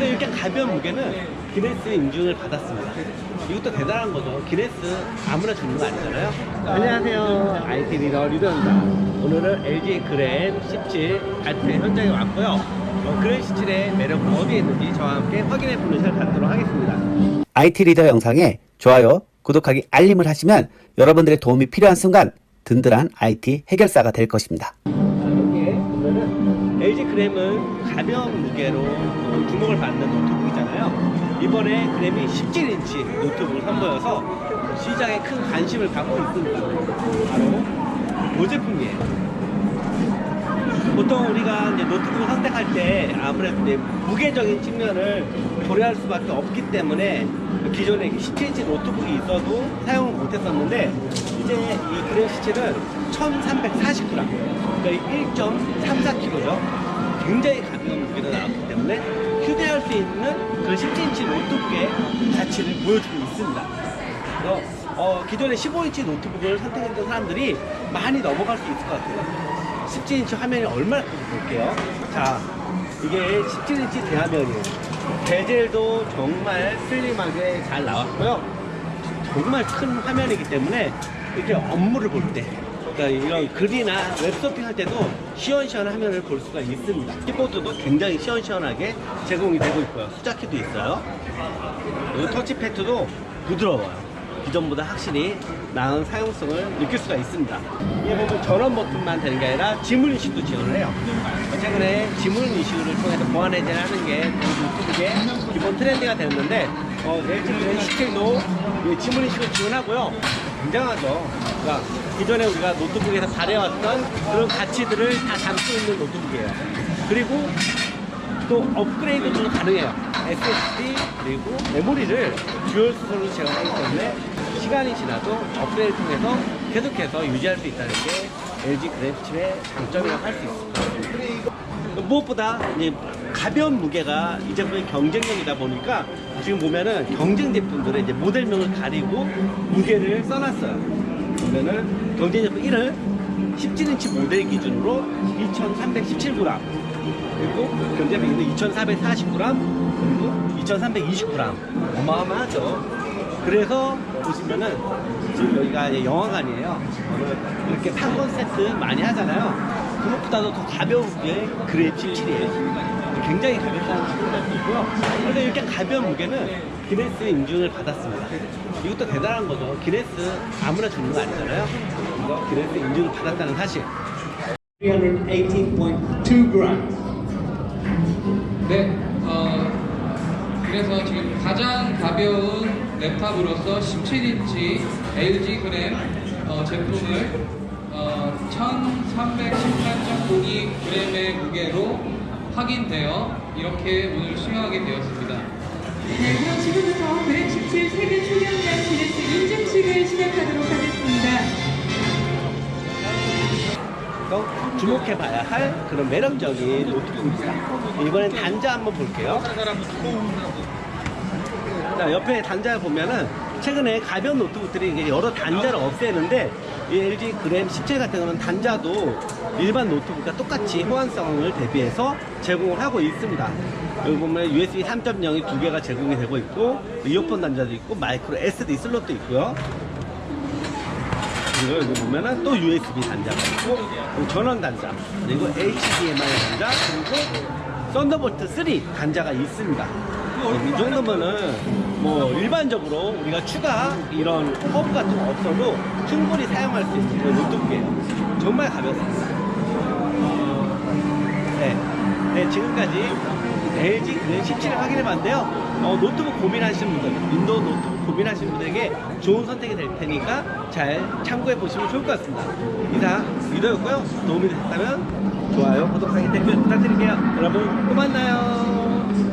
그런데 이렇게 가벼운 무게는 기네스 인증을 받았습니다. 이것도 대단한 거죠. 기네스 아무나 주는 거 아니잖아요. 안녕하세요. IT 리더 류도입니다. 오늘은 LG 그램 17 발표 현장에 왔고요. 어, 그램 17의 매력은 어디에 있는지 저와 함께 확인해 보는 시간 갖도록 하겠습니다. IT 리더 영상에 좋아요, 구독하기, 알림을 하시면 여러분들의 도움이 필요한 순간 든든한 IT 해결사가 될 것입니다. 자, 여기에 보면은 LG 그램은 가벼운 무게로 어, 주목을 받는 노트북이잖아요. 이번에 그램이 17인치 노트북을 선보여서 시장에 큰 관심을 갖고 있습니다. 바로 이 제품이에요. 보통 우리가 이제 노트북을 선택할 때 아무래도 이제 무게적인 측면을 고려할 수밖에 없기 때문에 기존에 17인치 노트북이 있어도 사용을 못했었는데 이제 이 그램 17은 1340g 그러니까 1.34kg죠 굉장히 가벼운 무게로 나왔기 때문에 휴대할 수 있는 그 17인치 노트북의 가치를 보여주고 있습니다 그래서 어, 기존에 15인치 노트북을 선택했던 사람들이 많이 넘어갈 수 있을 것 같아요 17인치 화면이 얼마나 큰지 볼게요. 자, 이게 17인치 대화면이에요. 베젤도 정말 슬림하게 잘 나왔고요. 정말 큰 화면이기 때문에 이렇게 업무를 볼 때, 그러니까 이런 글이나 웹서핑 할 때도 시원시원한 화면을 볼 수가 있습니다. 키보드도 굉장히 시원시원하게 제공이 되고 있고요. 수자키도 있어요. 그리고 터치패드도 부드러워요. 기존보다 확실히 나은 사용성을 느낄 수가 있습니다. 이게 보면 전원 버튼만 되는 게 아니라 지문 인식도 지원을 해요. 최근에 지문 인식을 통해서 보안 해제를 하는 게 노트북의 기본 트렌드가 되었는데 어, LG 그램 17도 지문 인식을 지원하고요. 굉장하죠. 그러니까 기존에 우리가 노트북에서 발해왔던 그런 가치들을 다 담고 있는 노트북이에요. 그리고 또 업그레이드도 가능해요. SSD 그리고 메모리를 듀얼 수소로 제공하기 때문에 시간이 지나도 업그레이드 통해서 계속해서 유지할 수 있다는 게 LG 17의 장점이라고 할 수 있습니다. 무엇보다 이제 가벼운 무게가 이 제품의 경쟁력이다 보니까 지금 보면은 경쟁 제품들의 이제 모델명을 가리고 무게를 써놨어요. 보면은 경쟁 제품 1은 17인치 모델 기준으로 2,317g 그리고 경제비는 2,440g 그리고 2,320g 어마어마하죠. 그래서 보시면은 지금 여기가 영화관이에요. 이렇게 팝콘 세트 많이 하잖아요. 그것보다도 더 가벼운 게 그래 77이에요. 굉장히 가볍다는 생각이 있고요. 그런데 이렇게 가벼운 무게는 기네스 인증을 받았습니다. 이것도 대단한 거죠. 기네스 아무나 주는 거 아니잖아요. 그래서 기네스 인증을 받았다는 사실. 318.2 grams. 네, 어, 그래서 지금 가장 가벼운 랩탑으로서 17인치 LG 그램 어, 제품을 어, 1318.02g의 무게로 확인되어 이렇게 오늘 수여하게 되었습니다. 네, 그럼 지금부터 그램 17 세계 초경량 기네스 인증식을 시작하도록 하겠습니다. 또 주목해봐야 할 그런 매력적인 노트북입니다. 이번엔 단자 한번 볼게요. 자, 옆에 단자 보면은 최근에 가벼운 노트북들이 여러 단자를 없애는데 이 LG 그램 17 같은 경우는 단자도 일반 노트북과 똑같이 호환성을 대비해서 제공을 하고 있습니다. 여기 보면 USB 3.0이 두 개가 제공이 되고 있고 이어폰 단자도 있고 마이크로 SD 슬롯도 있고요. 그리고 여기 보면은 또 USB 단자가 있고 전원 단자 그리고 HDMI 단자 그리고 썬더볼트 3 단자가 있습니다. 이 정도면은 뭐 일반적으로 우리가 추가 이런 허브 같은 거 없어도 충분히 사용할 수 있는 노트북이에요. 정말 가볍습니다. 네, 네 지금까지 LG 그램 17을 확인해 봤는데요. 어, 노트북 고민하시는 분들, 윈도우 노트북 고민하시는 분들에게 좋은 선택이 될 테니까 잘 참고해 보시면 좋을 것 같습니다. 이상 리더였고요. 도움이 되셨다면 좋아요, 구독하기 댓글 부탁드릴게요. 여러분 또 만나요.